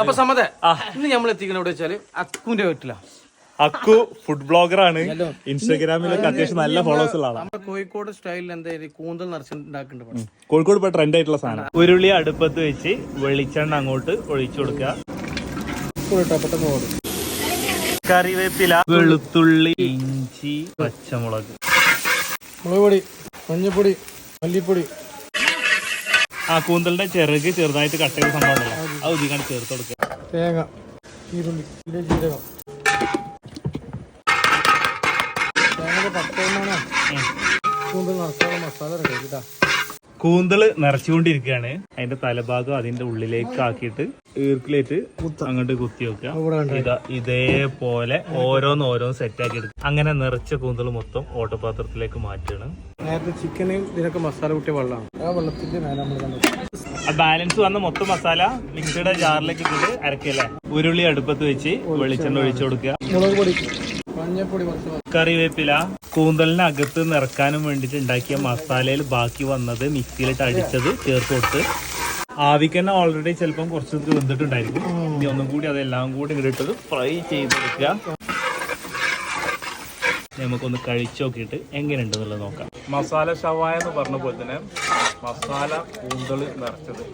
അപ്പൊ സമ്മത ഇന്ന് നമ്മൾ എത്തിക്കണ എവിടെ വെച്ചാൽ അക്കുവിന്റെ വീട്ടിലാ. അക്കു ഫുഡ് ബ്ലോഗർ ആണ്. ഇൻസ്റ്റാഗ്രാമിലൊക്കെ അത്യാവശ്യം നല്ല ഫോളോവേഴ്സ് ഉള്ള ആളാണ് നമ്മുടെ കോഴിക്കോട് സ്റ്റൈലിൽ എന്തായാലും കൂന്തൽ നിറച്ചുണ്ടാക്കുന്നുണ്ട് പണി കോഴിക്കോട് ഇപ്പൊ ട്രെൻഡ് ആയിട്ടുള്ള സാധനം. ഉരുളി അടുപ്പത്ത് വെച്ച് വെളിച്ചെണ്ണ അങ്ങോട്ട് ഒഴിച്ചു കൊടുക്കുക. കറിവേപ്പില വെളുത്തുള്ളി ഇഞ്ചി പച്ചമുളക്. മുളക് പൊടി മഞ്ഞപ്പൊടി മല്ലിപ്പൊടി. ആ കൂന്തലിന്റെ ചെറുക്ക് ചെറുതായിട്ട് കട്ട് ചെയ്ത സംഭവം ഉണ്ടല്ലോ. അത് ഉദിക്കാണ് ചേർത്ത് കൊടുക്കുക. തേങ്ങ ജീരകം. തേങ്ങ പത്തോന്നാണ് കൂന്തൽ നടക്കാനുള്ള മസാല കേട്ടാ കൂന്തൾ നിറച്ചുകൊണ്ടിരിക്കുകയാണ്. അതിന്റെ തലഭാഗം അതിന്റെ ഉള്ളിലേക്ക് ആക്കിയിട്ട് ഈർക്കിലേറ്റ് അങ്ങോട്ട് കുത്തി വെക്കുക. ഇതാ ഇതേപോലെ ഓരോന്ന് ഓരോന്ന് സെറ്റ് ആക്കി എടുക്കുക. അങ്ങനെ നിറച്ച കൂന്തൽ മൊത്തം ഓട്ടപാത്രത്തിലേക്ക് മാറ്റണം നേരത്തെ ചിക്കനും ഇതിനൊക്കെ മസാല കുട്ടിയ വെള്ളമാണ്. ആ വെള്ളത്തിന്റെ മേലെ നമ്മൾ ബാലൻസ് വന്ന മൊത്തം മസാല മിക്സിയുടെ ജാറിലേക്ക് ഇട്ടിട്ട് അരക്കല്ലേ ഉരുളി അടുപ്പത്ത് വെച്ച് വെളിച്ചെണ്ണ ഒഴിച്ചു കൊടുക്കുക. മുളക് പൊടി. കറിവേപ്പില കൂന്തലിന് അകത്ത് നിറക്കാനും വേണ്ടിയിട്ട് ഉണ്ടാക്കിയ മസാലയിൽ ബാക്കി വന്നത് മിക്സിയിലിട്ട് അടിച്ചത് ചേർത്ത് കൊടുത്ത്. ആവിക്ക് തന്നെ ഓൾറെഡി ചിലപ്പം കുറച്ച് വെന്തിട്ടുണ്ടായിരിക്കും. ഇനി ഒന്നും കൂടി അതെല്ലാം കൂടി ഇങ്ങോട്ട് ഫ്രൈ ചെയ്തെടുക്കുക. നമുക്കൊന്ന് കഴിച്ചു നോക്കിയിട്ട് എങ്ങനെയുണ്ടെന്നുള്ളത് നോക്കാം. മസാല ഷവായ എന്ന് പറഞ്ഞ പോലെ തന്നെ മസാല കൂന്തൽ നിറച്ചത്.